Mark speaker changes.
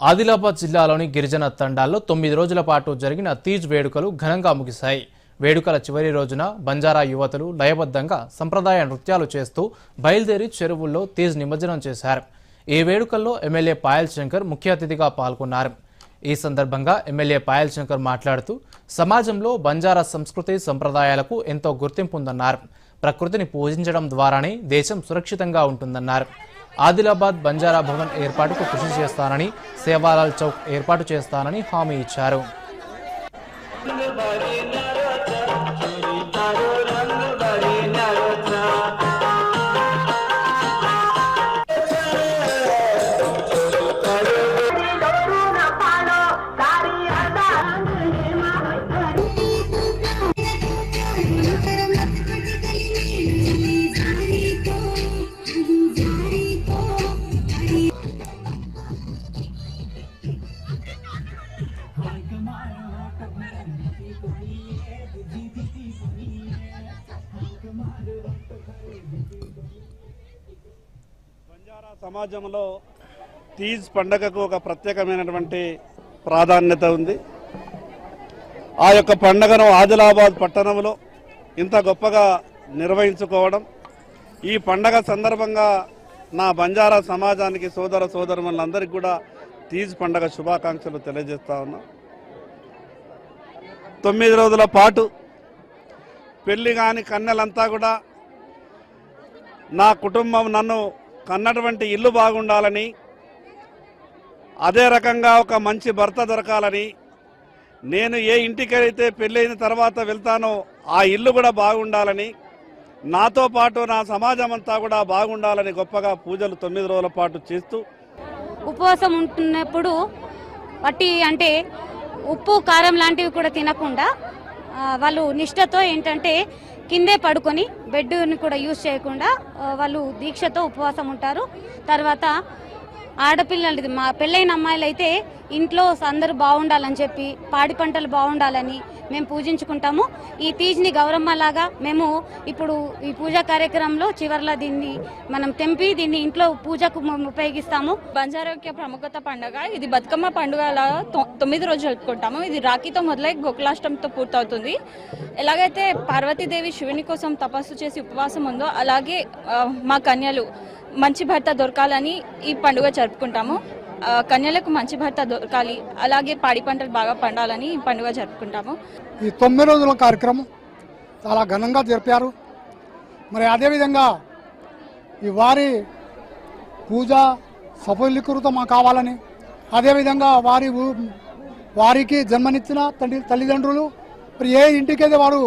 Speaker 1: ఆదిలాబాద్ జిల్లాలోని గిరిజన తండాల్లో తొమ్మిది రోజుల పాటు జరిగిన తీజ్ వేడుకలు ఘనంగా ముగిశాయి. వేడుకల చివరి రోజున బంజారా యువతలు లయబద్ధంగా సంప్రదాయ నృత్యాలు చేస్తూ బయలుదేరి చెరువుల్లో తీజ్ నిమజ్జనం చేశారు. ఈ వేడుకల్లో ఎమ్మెల్యే పాయల్ శంకర్ ముఖ్య అతిథిగా పాల్గొన్నారు. ఈ సందర్భంగా ఎమ్మెల్యే పాయల్ శంకర్ మాట్లాడుతూ సమాజంలో బంజారా సంస్కృతి సంప్రదాయాలకు ఎంతో గుర్తింపు ఉందన్నారు. ప్రకృతిని పూజించడం ద్వారానే దేశం సురక్షితంగా ఉంటుందన్నారు. ఆదిలాబాద్ బంజారా భవన్ ఏర్పాటుకు కృషి చేస్తానని సేవాలాల్ చౌక్ ఏర్పాటు చేస్తానని హామీ ఇచ్చారు.
Speaker 2: బంజారా సమాజంలో తీజ్ పండగకు ఒక ప్రత్యేకమైనటువంటి ప్రాధాన్యత ఉంది. ఆ యొక్క పండగను ఆదిలాబాద్ పట్టణంలో ఇంత గొప్పగా నిర్వహించుకోవడం ఈ పండగ సందర్భంగా నా బంజారా సమాజానికి సోదర సోదరులందరికీ కూడా తీజ్ పండగ శుభాకాంక్షలు తెలియజేస్తా ఉన్నాం. తొమ్మిది రోజుల పాటు పెళ్ళి కాని కన్నెలంతా కూడా నా కుటుంబం నన్ను కన్నటువంటి ఇల్లు బాగుండాలని అదే రకంగా ఒక మంచి భర్త దొరకాలని నేను ఏ ఇంటికైతే పెళ్ళైన తర్వాత వెళ్తానో ఆ ఇల్లు కూడా బాగుండాలని నాతో పాటు నా సమాజం అంతా కూడా బాగుండాలని గొప్పగా పూజలు తొమ్మిది రోజుల పాటు చేస్తూ
Speaker 3: ఉపవాసం ఉంటున్నప్పుడు వట్టి అంటే ఉప్పు కారం లాంటివి కూడా తినకుండా వాళ్ళు నిష్టతో ఏంటంటే కిందే పడుకొని బెడ్ని కూడా యూజ్ చేయకుండా వాళ్ళు దీక్షతో ఉపవాసం ఉంటారు. తర్వాత ఆడపిల్లలు మా పెళ్ళైన అమ్మాయిలు అయితే ఇంట్లో అందరూ బాగుండాలని చెప్పి పాడి పంటలు బాగుండాలని మేము పూజించుకుంటాము. ఈ తీజ్ని గౌరమ్మలాగా మేము ఇప్పుడు ఈ పూజా కార్యక్రమంలో చివర్లో దీన్ని మనం తెంపి దీన్ని ఇంట్లో పూజకు మేము ఉపయోగిస్తాము.
Speaker 4: బంజారోగ్య ప్రముఖత పండుగ. ఇది బతుకమ్మ పండుగ తొమ్మిది రోజులు జరుపుకుంటాము. ఇది రాఖీతో మొదలై గోకులాష్టంతో పూర్తవుతుంది. ఎలాగైతే పార్వతీదేవి శివుని కోసం తపస్సు చేసి ఉపవాసం ఉందో అలాగే మా కన్యలు మంచి భర్త దొరకాలని ఈ పండుగ జరుపుకుంటాము. కన్యలకు మంచి భర్త దొరకాలి అలాగే పాడి పంటలు బాగా పండాలని ఈ పండుగ జరుపుకుంటాము.
Speaker 5: ఈ తొమ్మిది రోజుల కార్యక్రమం చాలా ఘనంగా జరిపారు. మరి అదేవిధంగా ఈ వారి పూజ సఫలీకృతం కావాలని అదేవిధంగా వారి వారికి జన్మనిచ్చిన తండ్రి తల్లిదండ్రులు మరి ఏ ఇంటికైతే వారు